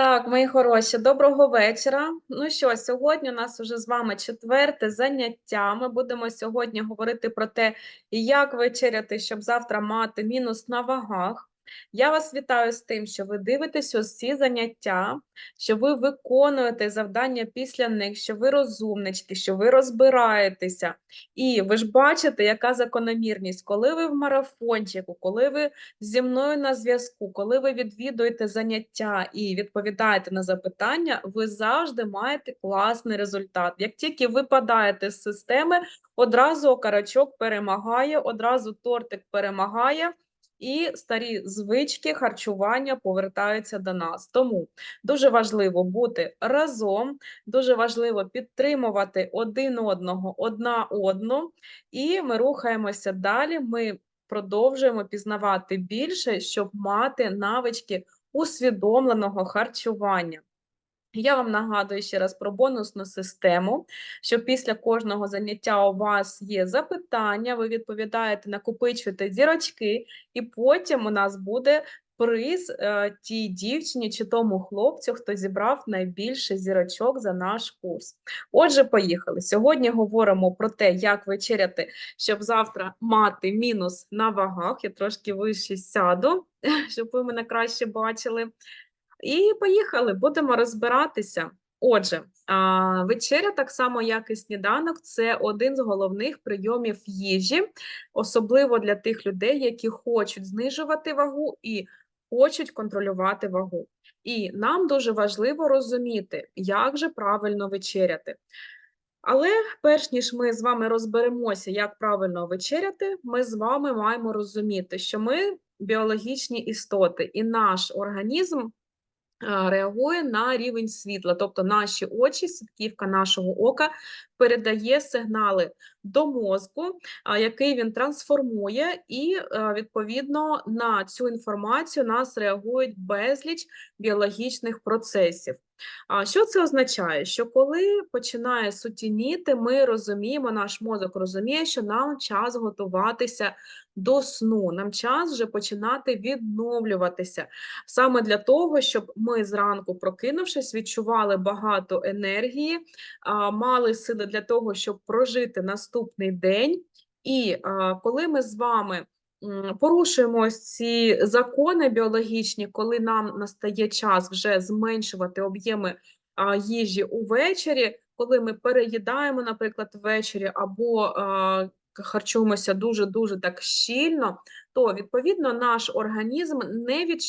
Так, мої хороші, доброго вечора. Ну що, сьогодні у нас уже з вами четверте заняття. Ми будемо сьогодні говорити про те, як вечеряти, щоб завтра мати мінус на вагах. Я вас вітаю з тим, що ви дивитесь ці заняття, що ви виконуєте завдання після них, що ви розумнички, що ви розбираєтеся. І ви ж бачите, яка закономірність, коли ви в марафончику, коли ви зі мною на зв'язку, коли ви відвідуєте заняття і відповідаєте на запитання, ви завжди маєте класний результат. Як тільки випадаєте з системи, одразу окарачок перемагає, одразу тортик перемагає. І старі звички харчування повертаються до нас. Тому дуже важливо бути разом, дуже важливо підтримувати один одного, одна одну, і ми рухаємося далі. Ми продовжуємо пізнавати більше, щоб мати навички усвідомленого харчування. Я вам нагадую ще раз про бонусну систему, що після кожного заняття у вас є запитання, ви відповідаєте, накопичуєте зірочки, і потім у нас буде приз е, тій дівчині чи тому хлопцю, хто зібрав найбільше зірочок за наш курс. Отже, поїхали. Сьогодні говоримо про те, як вечеряти, щоб завтра мати мінус на вагах. Я трошки вище сяду, щоб ви мене краще бачили. І поїхали, будемо розбиратися. Отже, вечеря, так само, як і сніданок, це один з головних прийомів їжі, особливо для тих людей, які хочуть знижувати вагу і хочуть контролювати вагу. І нам дуже важливо розуміти, як же правильно вечеряти. Але перш ніж ми з вами розберемося, як правильно вечеряти, ми з вами маємо розуміти, що ми біологічні істоти, і наш організм реагує на рівень світла, тобто наші очі, сітківка нашого ока передає сигнали до мозку, який він трансформує, і відповідно на цю інформацію нас реагують безліч біологічних процесів. А що це означає? Що коли починає сутініти, ми розуміємо, наш мозок розуміє, що нам час готуватися до сну, нам час вже починати відновлюватися саме для того, щоб ми зранку, прокинувшись, відчували багато енергії, мали сили для того, щоб прожити наступний день. І коли ми з вами порушуємо ось ці закони біологічні, коли нам настає час вже зменшувати об'єми їжі увечері, коли ми переїдаємо, наприклад, ввечері або харчуємося дуже-дуже так щільно, то відповідно наш організм не від...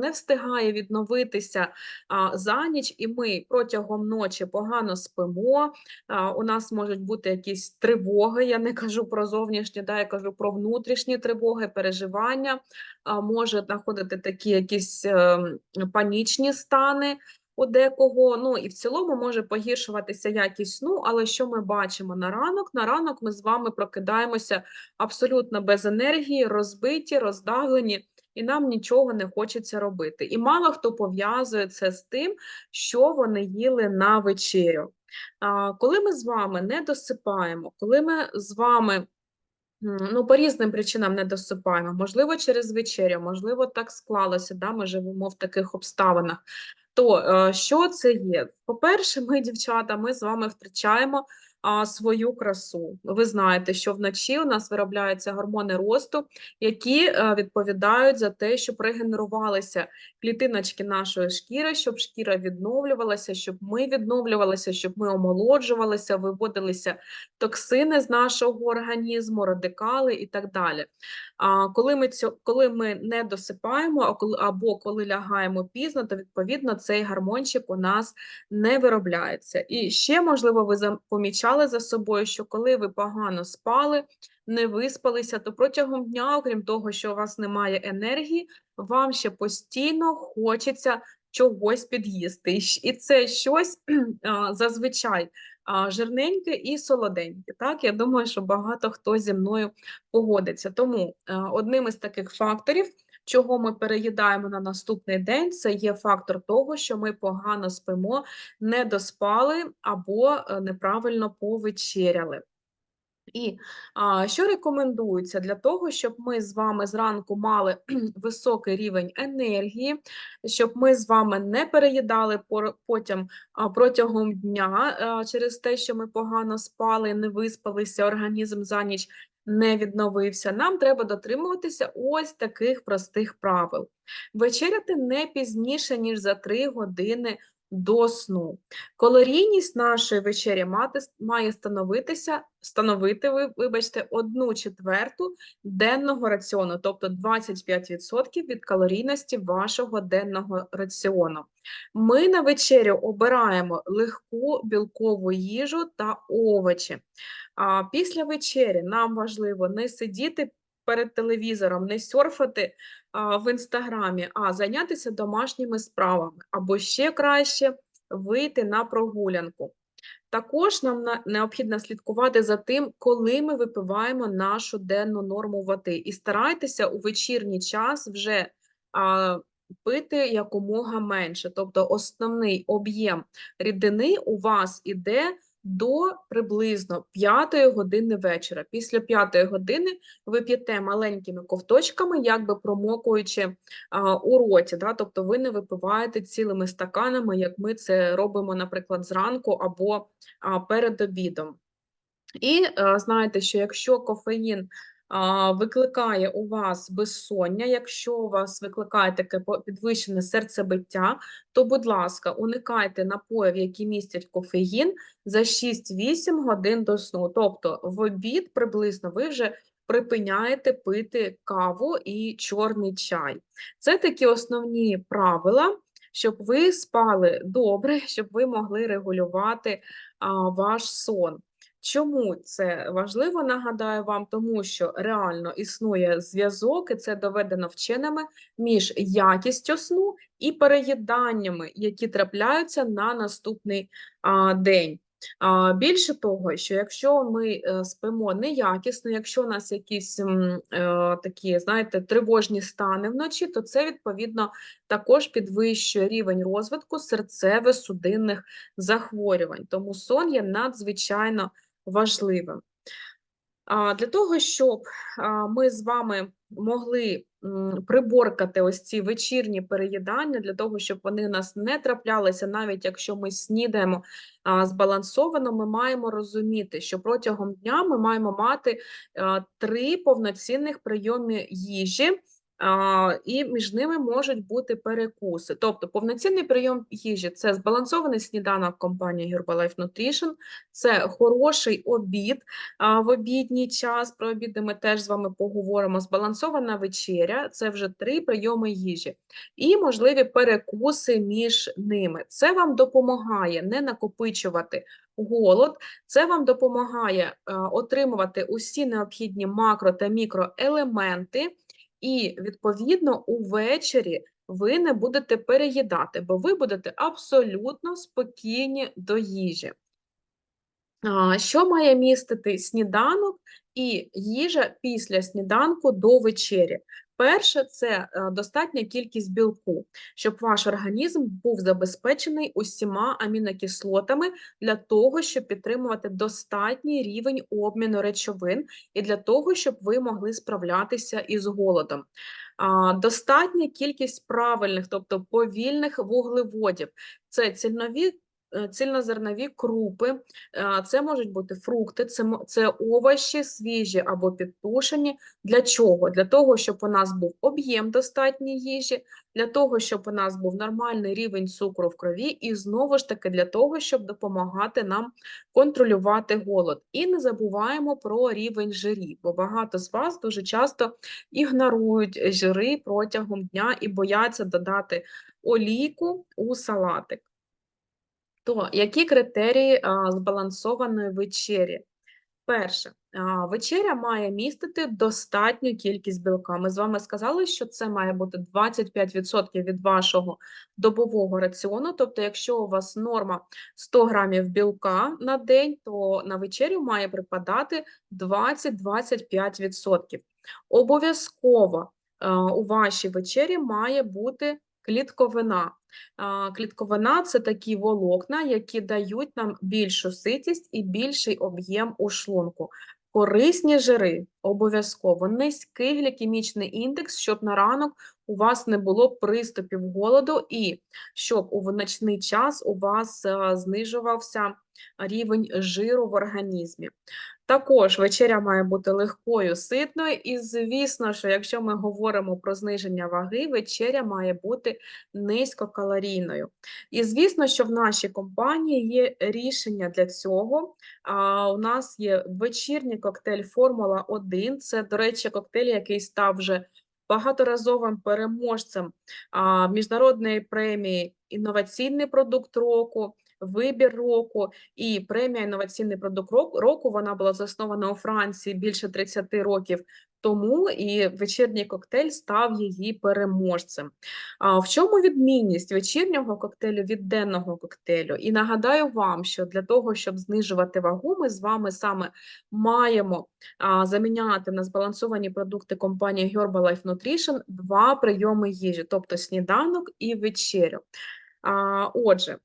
не встигає відновитися а, за ніч, і ми протягом ночі погано спимо. А, у нас можуть бути якісь тривоги. Я не кажу про зовнішні, да, я кажу про внутрішні тривоги, переживання, а, може знаходити такі якісь а, ем, панічні стани у декого. Ну і в цілому може погіршуватися якість сну, але що ми бачимо на ранок? На ранок ми з вами прокидаємося абсолютно без енергії, розбиті, роздавлені. І нам нічого не хочеться робити. І мало хто пов'язує це з тим, що вони їли на вечерю. Коли ми з вами не досипаємо, коли ми з вами ну, по різним причинам не досипаємо, можливо, через вечерю, можливо, так склалося, да, ми живемо в таких обставинах. То е, що це є? По-перше, ми, дівчата, ми з вами втрачаємо свою красу. Ви знаєте, що вночі у нас виробляються гормони росту, які а, е, відповідають за те, щоб регенерувалися клітиночки нашої шкіри, щоб шкіра відновлювалася, щоб ми відновлювалися, щоб ми омолоджувалися, виводилися токсини з нашого організму, радикали і так далі. А коли ми цю, коли ми не досипаємо, або коли лягаємо пізно, то відповідно цей гармончик у нас не виробляється. І ще можливо, ви помічали помічали за собою, що коли ви погано спали, не виспалися, то протягом дня, окрім того, що у вас немає енергії, вам ще постійно хочеться чогось під'їсти. І це щось зазвичай жирненьке і солоденьке. Так, я думаю, що багато хто зі мною погодиться. Тому одним із таких факторів. Чого ми переїдаємо на наступний день, це є фактор того, що ми погано спимо, не доспали або е, неправильно повечеряли. І а, що рекомендується для того, щоб ми з вами зранку мали високий рівень енергії, щоб ми з вами не переїдали потім а, протягом дня а, через те, що ми погано спали, не виспалися, організм за ніч не відновився. Нам треба дотримуватися ось таких простих правил. Вечеряти не пізніше, ніж за 3 години до сну. Калорійність нашої вечері мати, має становитися, становити, вибачте, одну четверту денного раціону, тобто 25% від калорійності вашого денного раціону. Ми на вечерю обираємо легку білкову їжу та овочі. А після вечері нам важливо не сидіти перед телевізором, не сьорфати а, в інстаграмі, а зайнятися домашніми справами, або ще краще вийти на прогулянку. Також нам на- необхідно слідкувати за тим, коли ми випиваємо нашу денну норму води. І старайтеся у вечірній час вже а, пити якомога менше. Тобто основний об'єм рідини у вас іде до приблизно 5 години вечора. Після 5 години ви п'єте маленькими ковточками, якби промокуючи а, у роті. Да? Тобто ви не випиваєте цілими стаканами, як ми це робимо, наприклад, зранку або а, перед обідом. І а, знаєте, що якщо кофеїн викликає у вас безсоння, якщо у вас викликає таке підвищене серцебиття, то, будь ласка, уникайте напоїв, які містять кофеїн за 6-8 годин до сну. Тобто в обід приблизно ви вже припиняєте пити каву і чорний чай. Це такі основні правила, щоб ви спали добре, щоб ви могли регулювати а, ваш сон. Чому це важливо? Нагадаю вам, тому що реально існує зв'язок, і це доведено вченими між якістю сну і переїданнями, які трапляються на наступний а, день. А, більше того, що якщо ми е, спимо неякісно, якщо у нас якісь е, такі, знаєте, тривожні стани вночі, то це відповідно також підвищує рівень розвитку серцево-судинних захворювань. Тому сон є надзвичайно важливим. Для того, щоб ми з вами могли приборкати ось ці вечірні переїдання, для того, щоб вони у нас не траплялися, навіть якщо ми снідаємо збалансовано, ми маємо розуміти, що протягом дня ми маємо мати три повноцінних прийоми їжі. І між ними можуть бути перекуси. Тобто повноцінний прийом їжі це збалансований сніданок компанії Herbalife Nutrition, це хороший обід в обідній час. Про обіди ми теж з вами поговоримо. Збалансована вечеря це вже три прийоми їжі, і можливі перекуси між ними. Це вам допомагає не накопичувати голод, це вам допомагає отримувати усі необхідні макро та мікроелементи. І, відповідно, увечері ви не будете переїдати, бо ви будете абсолютно спокійні до їжі. Що має містити сніданок і їжа після сніданку до вечері? Перше, це е, достатня кількість білку, щоб ваш організм був забезпечений усіма амінокислотами для того, щоб підтримувати достатній рівень обміну речовин і для того, щоб ви могли справлятися із голодом. Достатня кількість правильних, тобто повільних вуглеводів. Це цільнові цільнозернові крупи, е, це можуть бути фрукти, це, це овочі свіжі або підтушені. Для чого? Для того, щоб у нас був об'єм достатньої їжі, для того, щоб у нас був нормальний рівень цукру в крові, і знову ж таки для того, щоб допомагати нам контролювати голод. І не забуваємо про рівень жирів, бо багато з вас дуже часто ігнорують жири протягом дня і бояться додати олійку у салатик. То які критерії а, збалансованої вечері? Перше, а, вечеря має містити достатню кількість білка. Ми з вами сказали, що це має бути 25% від вашого добового раціону. Тобто, якщо у вас норма 100 грамів білка на день, то на вечерю має припадати 20-25%. Обов'язково у вашій вечері має бути клітковина. Клітковина це такі волокна, які дають нам більшу ситість і більший об'єм у шлунку. Корисні жири обов'язково низький глікемічний індекс, щоб на ранок у вас не було приступів голоду, і щоб у ночний час у вас е, знижувався рівень жиру в організмі. Також вечеря має бути легкою, ситною, і, звісно, що якщо ми говоримо про зниження ваги, вечеря має бути низькокалорійною. І звісно, що в нашій компанії є рішення для цього. А, У нас є вечірній коктейль Формула 1. Це, до речі, коктейль, який став вже багаторазовим переможцем а, міжнародної премії Інноваційний продукт року вибір року і премія інноваційний продукт року. Вона була заснована у Франції більше 30 років. Тому і вечірній коктейль став її переможцем. А в чому відмінність вечірнього коктейлю від денного коктейлю? І нагадаю вам, що для того, щоб знижувати вагу, ми з вами саме маємо а, заміняти на збалансовані продукти компанії Herbalife Nutrition два прийоми їжі, тобто сніданок і вечерю. А, Отже,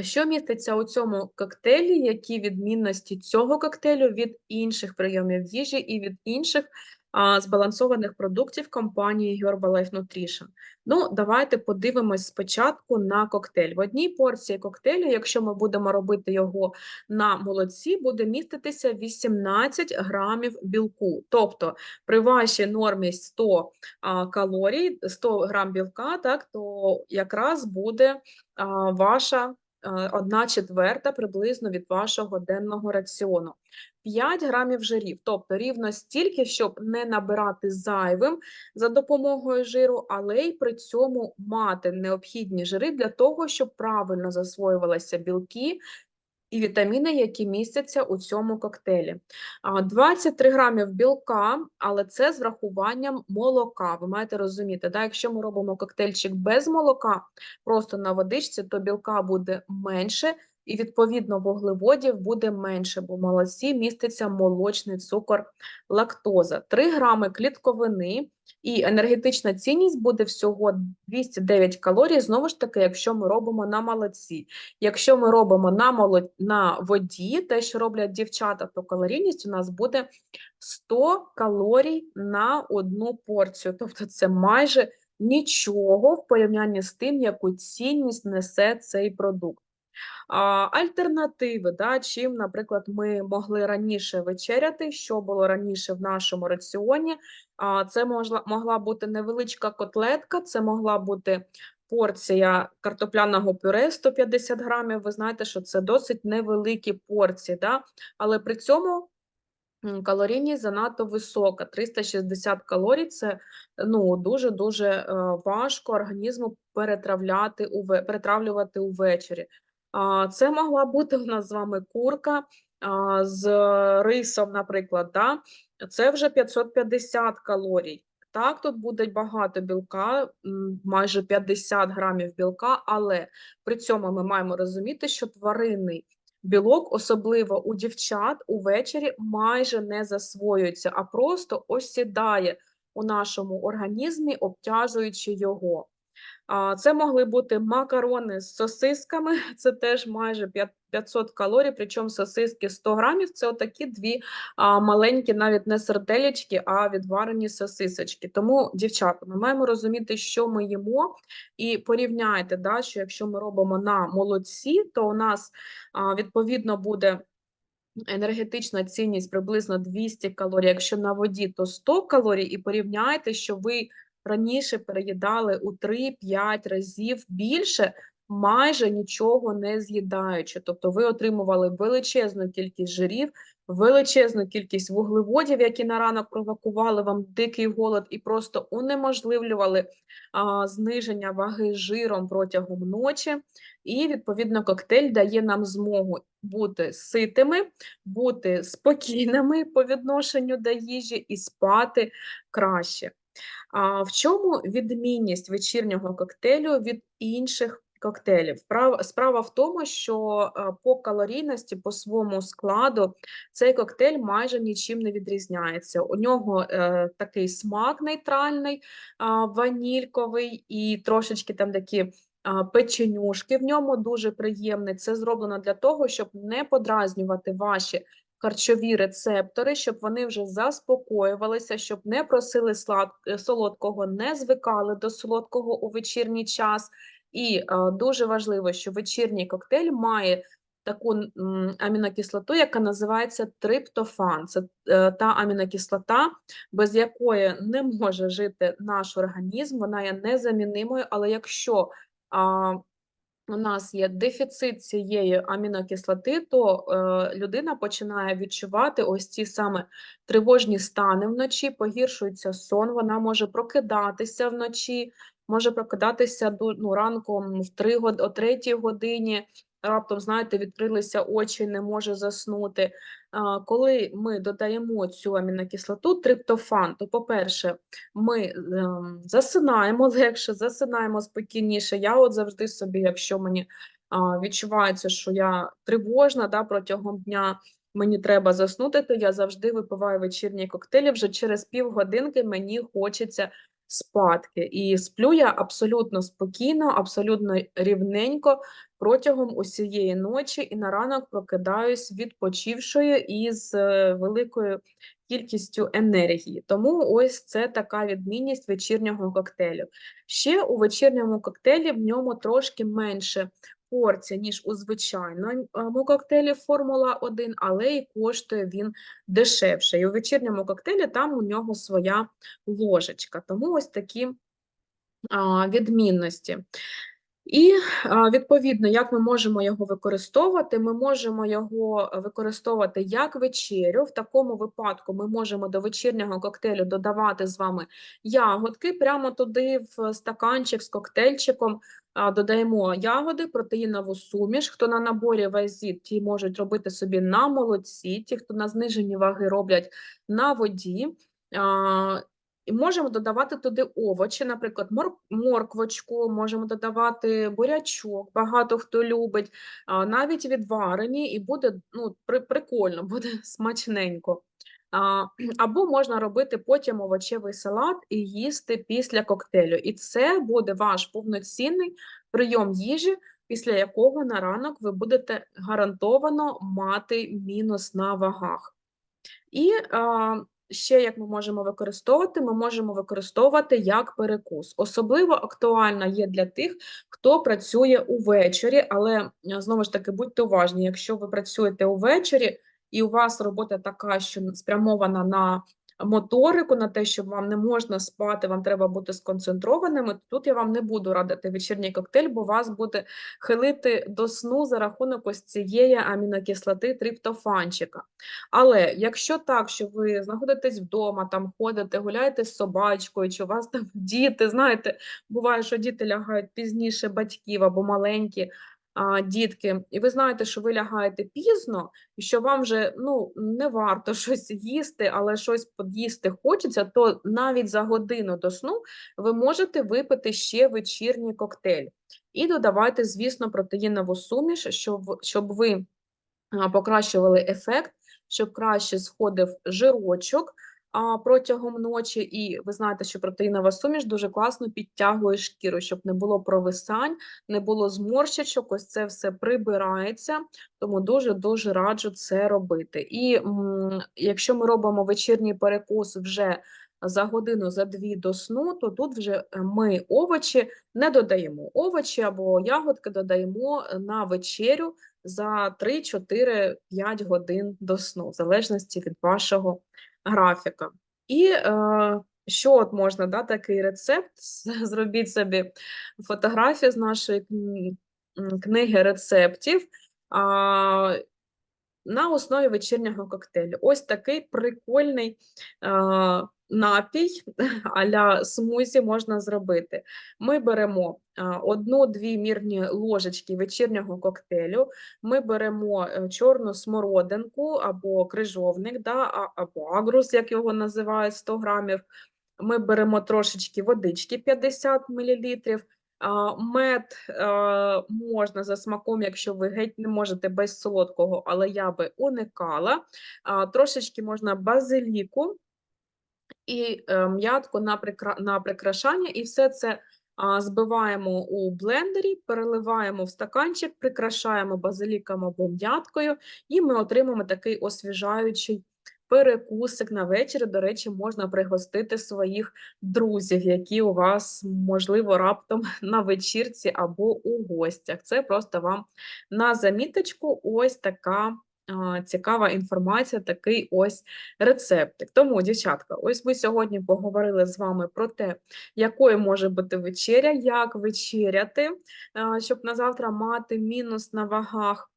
що міститься у цьому коктейлі? Які відмінності цього коктейлю від інших прийомів їжі і від інших а, збалансованих продуктів компанії Herbalife Nutrition? Ну, давайте подивимось спочатку на коктейль. В одній порції коктейлю, якщо ми будемо робити його на молоці, буде міститися 18 грамів білку. Тобто при вашій нормі 100 а, калорій, 100 грам білка, так, то якраз буде ваша. Е, одна четверта приблизно від вашого денного раціону. 5 грамів жирів, тобто рівно стільки, щоб не набирати зайвим за допомогою жиру, але й при цьому мати необхідні жири для того, щоб правильно засвоювалися білки і вітаміни, які містяться у цьому коктейлі. 23 грамів білка, але це з врахуванням молока. Ви маєте розуміти, да? якщо ми робимо коктейльчик без молока, просто на водичці, то білка буде менше, і, відповідно, вуглеводів буде менше, бо в молоці міститься молочний цукор, лактоза. 3 грами клітковини і енергетична цінність буде всього 209 калорій, знову ж таки, якщо ми робимо на молоці. Якщо ми робимо на молод... на воді, те, що роблять дівчата, то калорійність у нас буде 100 калорій на одну порцію. Тобто це майже нічого в порівнянні з тим, яку цінність несе цей продукт. Альтернативи, да, чим, наприклад, ми могли раніше вечеряти, що було раніше в нашому раціоні. Це могла, могла бути невеличка котлетка, це могла бути порція картопляного пюре 150 грамів. Ви знаєте, що це досить невеликі порції, да? але при цьому. Калорійність занадто висока, 360 калорій це ну дуже дуже важко організму перетравляти перетравлювати увечері. Це могла бути у нас з вами курка з рисом, наприклад. Да? Це вже 550 калорій. Так, тут буде багато білка, майже 50 грамів білка, але при цьому ми маємо розуміти, що тваринний білок, особливо у дівчат, увечері майже не засвоюється, а просто осідає у нашому організмі, обтяжуючи його. Це могли бути макарони з сосисками, це теж майже 500 калорій, причому сосиски 100 грамів це отакі дві маленькі, навіть не серделечки, а відварені сосисочки. Тому, дівчата, ми маємо розуміти, що ми їмо, і порівняйте, да, що якщо ми робимо на молоці, то у нас відповідно буде. Енергетична цінність приблизно 200 калорій. Якщо на воді, то 100 калорій, і порівняйте, що ви раніше переїдали у 3-5 разів більше, майже нічого не з'їдаючи. Тобто ви отримували величезну кількість жирів, величезну кількість вуглеводів, які на ранок провокували вам дикий голод і просто унеможливлювали а, зниження ваги жиром протягом ночі. І, відповідно, коктейль дає нам змогу бути ситими, бути спокійними по відношенню до їжі і спати краще. А в чому відмінність вечірнього коктейлю від інших коктейлів? Справа в тому, що е, по калорійності, по своєму складу, цей коктейль майже нічим не відрізняється. У нього е, такий смак нейтральний, ванільковий і трошечки там такі. Печенюшки в ньому дуже приємні. Це зроблено для того, щоб не подразнювати ваші харчові рецептори, щоб вони вже заспокоювалися, щоб не просили е, солодкого, не звикали до солодкого у вечірній час. І е, дуже важливо, що вечірній коктейль має таку амінокислоту, яка називається триптофан. Це е, та амінокислота, без якої не може жити наш організм, вона є незамінимою, але якщо у нас є дефіцит цієї амінокислоти, то е, людина починає відчувати ось ці саме тривожні стани вночі, погіршується сон, вона може прокидатися вночі, може прокидатися ну, ранком в 3, о 3 годині, раптом, знаєте, відкрилися очі, не може заснути. Коли ми додаємо цю амінокислоту, триптофан, то, по-перше, ми ем, засинаємо легше, засинаємо спокійніше. Я от завжди собі, якщо мені відчувається, що я тривожна да, протягом дня, мені треба заснути, то я завжди випиваю вечірні коктейлі. Вже через півгодинки мені хочеться спадки. І сплю я абсолютно спокійно, абсолютно рівненько протягом усієї ночі, і на ранок прокидаюсь відпочившою і з е, великою кількістю енергії. Тому ось це така відмінність вечірнього коктейлю. Ще у вечірньому коктейлі в ньому трошки менше порція, ніж у звичайному коктейлі Формула 1, але і коштує він дешевше. І у вечірньому коктейлі там у нього своя ложечка. Тому ось такі відмінності. І відповідно, як ми можемо його використовувати? Ми можемо його використовувати як вечерю. В такому випадку ми можемо до вечірнього коктейлю додавати з вами ягодки прямо туди, в стаканчик з коктейльчиком. Додаємо ягоди, протеїнову суміш. Хто на наборі вазі, ті можуть робити собі на молоці, ті, хто на зниженні ваги роблять на воді. І можемо додавати туди овочі, наприклад, мор морквочку, можемо додавати бурячок, багато хто любить, навіть відварені, і буде ну, при прикольно, буде смачненько. Або можна робити потім овочевий салат і їсти після коктейлю. І це буде ваш повноцінний прийом їжі, після якого на ранок ви будете гарантовано мати мінус на вагах. І ще як ми можемо використовувати, ми можемо використовувати як перекус. Особливо актуальна є для тих, хто працює увечері, але знову ж таки будьте уважні, якщо ви працюєте увечері і у вас робота така, що спрямована на моторику, на те, що вам не можна спати, вам треба бути сконцентрованими. Тут я вам не буду радити вечірній коктейль, бо вас буде хилити до сну за рахунок ось цієї амінокислоти триптофанчика. Але якщо так, що ви знаходитесь вдома, там ходите, гуляєте з собачкою, чи у вас там діти, знаєте, буває, що діти лягають пізніше батьків або маленькі дітки, і ви знаєте, що ви лягаєте пізно, і що вам вже ну, не варто щось їсти, але щось поїсти хочеться, то навіть за годину до сну ви можете випити ще вечірній коктейль. І додавайте, звісно, протеїнову суміш, щоб, щоб ви покращували ефект, щоб краще сходив жирочок протягом ночі. І ви знаєте, що протеїнова суміш дуже класно підтягує шкіру, щоб не було провисань, не було зморщичок, ось це все прибирається, тому дуже-дуже раджу це робити. І м, якщо ми робимо вечірній перекус вже за годину, за дві до сну, то тут вже е, ми овочі не додаємо. Овочі або ягодки додаємо на вечерю за 3, 4, 5 годин до сну, в залежності від вашого графіка. І е, що от можна, да, такий рецепт, зробіть собі фотографію з нашої книги рецептів а, на основі вечірнього коктейлю. Ось такий прикольний а, напій а-ля смузі можна зробити. Ми беремо одну-дві мірні ложечки вечірнього коктейлю, ми беремо е, чорну смородинку або крижовник, да, або агрус, як його називають, 100 грамів. Ми беремо трошечки водички 50 мл. Мед е, можна за смаком, якщо ви геть не можете без солодкого, але я би уникала. Трошечки можна базиліку і е, м'ятку на прикра... на прикрашання, і все це збиваємо у блендері, переливаємо в стаканчик, прикрашаємо базиліком або м'яткою, і ми отримаємо такий освіжаючий перекусик на вечір. До речі, можна пригостити своїх друзів, які у вас, можливо, раптом на вечірці або у гостях. Це просто вам на заміточку ось така цікава інформація, такий ось рецептик. Тому, дівчатка, ось ми сьогодні поговорили з вами про те, якою може бути вечеря, як вечеряти, щоб на завтра мати мінус на вагах.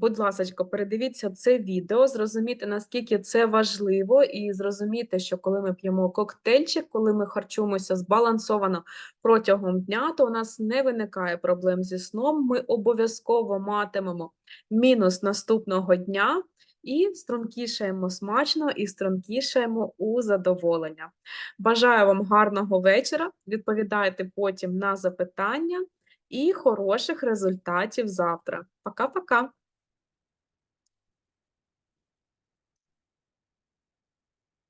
Будь ласка, передивіться це відео, зрозуміти, наскільки це важливо, і зрозуміти, що коли ми п'ємо коктейльчик, коли ми харчуємося збалансовано протягом дня, то у нас не виникає проблем зі сном. Ми обов'язково матимемо мінус наступного дня і стрункішаємо смачно, і стрункішаємо у задоволення. Бажаю вам гарного вечора. Відповідайте потім на запитання і хороших результатів завтра. Пока-пока!